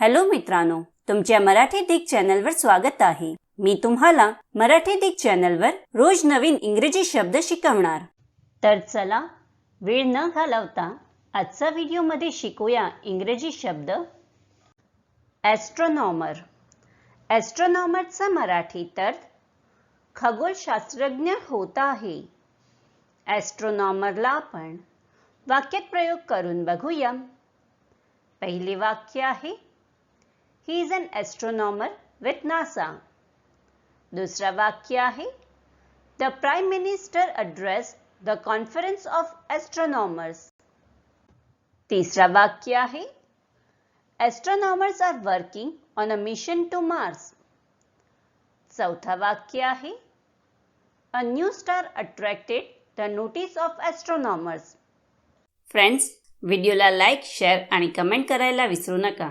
Hello मित्रांनो तुमच्या मराठी दिग चॅनलवर स्वागत आहे. मी तुम्हाला मराठी दिग चॅनलवर रोज नवीन इंग्रजी शब्द शिकवणार. तर चला वेळ न घालवता आजचा व्हिडिओमध्ये शिकूया इंग्रजी शब्द. ॲस्ट्रॉनॉमर ॲस्ट्रॉनॉमरचा मराठी तर खगोलशास्त्रज्ञ होता आहे. ॲस्ट्रॉनॉमरला आपण वाक्यात प्रयोग करून बघूया. पहिले वाक्य आहे he is an astronomer with NASA दुसरा वाक्य आहे the prime minister address the conference of astronomers तिसरा वाक्य आहे astronomers are working on a mission to Mars चौथा वाक्य आहे a new star attracted the notice of astronomers friends व्हिडिओला लाईक शेअर आणि कमेंट करायला विसरू नका.